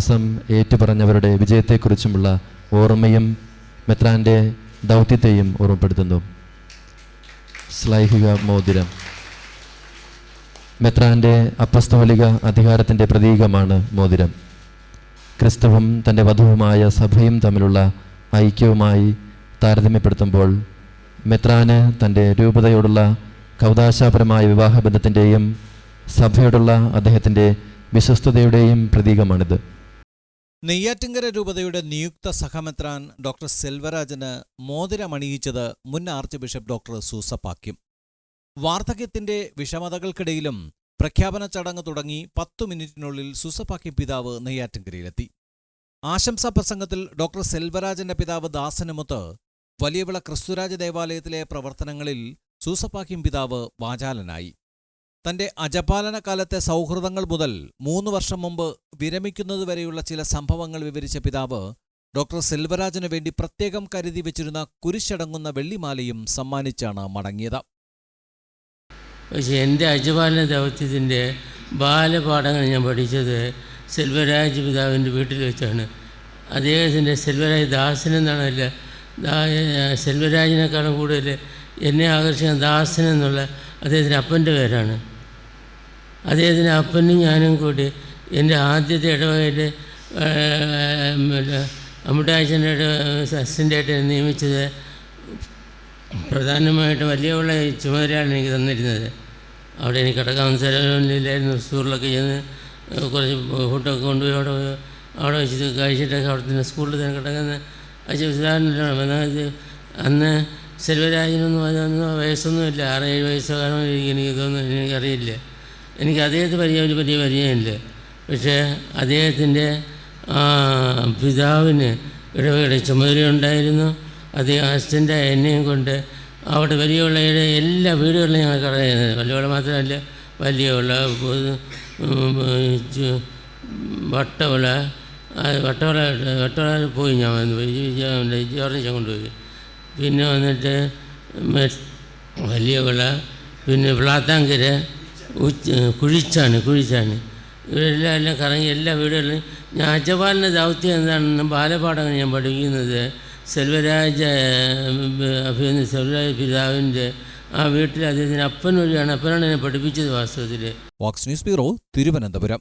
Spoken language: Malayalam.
വിശ്വാസം ഏറ്റുപറഞ്ഞവരുടെ വിജയത്തെക്കുറിച്ചുമുള്ള ഓർമ്മയും മെത്രാന്റെ ദൗത്യത്തെയും ഓർമ്മപ്പെടുത്തുന്നു. ശ്ലൈഹിക മോതിരം. മെത്രാന്റെ അപ്പസ്തോലിക അധികാരത്തിന്റെ പ്രതീകമാണ് മോതിരം. ക്രിസ്തുവും തന്റെ വധുവുമായ സഭയും തമ്മിലുള്ള ഐക്യവുമായി താരതമ്യപ്പെടുത്തുമ്പോൾ മെത്രാന് തന്റെ രൂപതയോടുള്ള കൗതാശാപരമായ വിവാഹബന്ധത്തിന്റെയും സഭയോടുള്ള അദ്ദേഹത്തിന്റെ വിശ്വസ്തതയുടെയും പ്രതീകമാണിത്. നെയ്യാറ്റിങ്കര രൂപതയുടെ നിയുക്ത സഹമെത്രാൻ ഡോക്ടർ സെൽവരാജന് മോതിരമണിയിച്ചത് മുൻ ആർച്ച് ബിഷപ്പ് ഡോക്ടർ സൂസപ്പാക്യം വാർദ്ധക്യത്തിന്റെ വിഷമതകൾക്കിടയിലും പ്രഖ്യാപന ചടങ്ങ് തുടങ്ങി പത്തു മിനിറ്റിനുള്ളിൽ സൂസപ്പാക്യം പിതാവ് നെയ്യാറ്റിങ്കരയിലെത്തി. ആശംസാ പ്രസംഗത്തിൽ ഡോക്ടർ സെൽവരാജന്റെ പിതാവ് ദാസനുമൊത്ത് വലിയവിള ക്രിസ്തുരാജ ദേവാലയത്തിലെ പ്രവർത്തനങ്ങളിൽ സൂസപ്പാക്യം പിതാവ് വാചാലനായി. തന്റെ അജപാലന കാലത്തെ സൗഹൃദങ്ങൾ മുതൽ മൂന്ന് വർഷം മുമ്പ് വിരമിക്കുന്നതുവരെയുള്ള ചില സംഭവങ്ങൾ വിവരിച്ച പിതാവ് ഡോക്ടർ സെൽവരാജന് വേണ്ടി പ്രത്യേകം കരുതി വെച്ചിരുന്ന കുരിശടങ്ങുന്ന വെള്ളിമാലയും സമ്മാനിച്ചാണ് മടങ്ങിയത്. പക്ഷേ എന്റെ അജപാലന ദൗത്യത്തിന്റെ ബാലപാഠങ്ങൾ ഞാൻ പഠിച്ചത് സെൽവരാജ് പിതാവിന്റെ വീട്ടിൽ വെച്ചാണ്. അദ്ദേഹത്തിന്റെ സെൽവരാജ് ദാസൻ എന്നാണല്ല സെൽവരാജിനേക്കാളും കൂടുതൽ എന്നെ ആകർഷിക്കുന്ന ദാസൻ എന്നുള്ള അദ്ദേഹത്തിന്റെ അപ്പന്റെ പേരാണ്. അദ്ദേഹത്തിന്റെ അപ്പനും ഞാനും കൂടി എന്റെ ആദ്യത്തെ ഇടവകയിൽ അമ്മുട്ടാച്ചന്റെ അസിസ്റ്റന്റായിട്ട് നിയമിച്ചത് പ്രധാനമായിട്ട് വലിയ ഉള്ള ചുമതലയാണ് എനിക്ക് തന്നിരുന്നത്. അവിടെ എനിക്ക് കിടക്കാൻ സ്ഥലമില്ലായിരുന്നു സ്കൂളിലൊക്കെ ചെന്ന് കുറച്ച് ഫുഡൊക്കെ കൊണ്ടുപോയി അവിടെ അവിടെ വെച്ച് കഴിച്ചിട്ടൊക്കെ അവിടെ തന്നെ സ്കൂളിൽ തന്നെ കിടക്കുന്ന അച്ഛൻ അന്ന് സെൽവരാജനൊന്നും അതൊന്നും വയസ്സൊന്നുമില്ല ആറ് ഏഴ് വയസ്സോ കാരണം എനിക്ക് തോന്നുന്നു എനിക്കറിയില്ല. എനിക്ക് അദ്ദേഹത്തെ പരിചയം ഒരു വലിയ പരിചയമില്ല പക്ഷേ അദ്ദേഹത്തിന്റെ പിതാവിന് ഇടവകയുടെ ചുമതലയുണ്ടായിരുന്നു. അദ്ദേഹം അസിസ്റ്റന്റ് എന്നെയും കൊണ്ട് അവിടെ വലിയവളയുടെ എല്ലാ വീടുകളിലും ഞങ്ങൾ കടയുന്നത് വലിയവള മാത്രമല്ല വലിയ വട്ടവള വട്ടവിള വട്ടവിള വട്ടവിള പോയി ഞാൻ വന്നു. പോയി കൊണ്ടുപോയി. പിന്നെ വന്നിട്ട് വലിയ വിള പിന്നെ വ്ളാത്താങ്കര ഉച്ച കുഴിച്ചാണ് കുഴിച്ചാണ്. ഇവരെല്ലാം എല്ലാം കറങ്ങി എല്ലാ വീടുകളിലും. ഞാൻ അജപാലിന്റെ ദൗത്യം എന്താണെന്ന് ബാലപാഠങ്ങൾ ഞാൻ പഠിക്കുന്നത് സെൽവരാജ അഭിനന്ദ സെൽവരാജ പിതാവിന്റെ ആ വീട്ടിൽ അദ്ദേഹത്തിന് അപ്പൻ വഴിയാണ് അപ്പനാണ് എന്നെ പഠിപ്പിച്ചത് വാസ്തവത്തിൽ. Vox news bureau Thiruvananthapuram.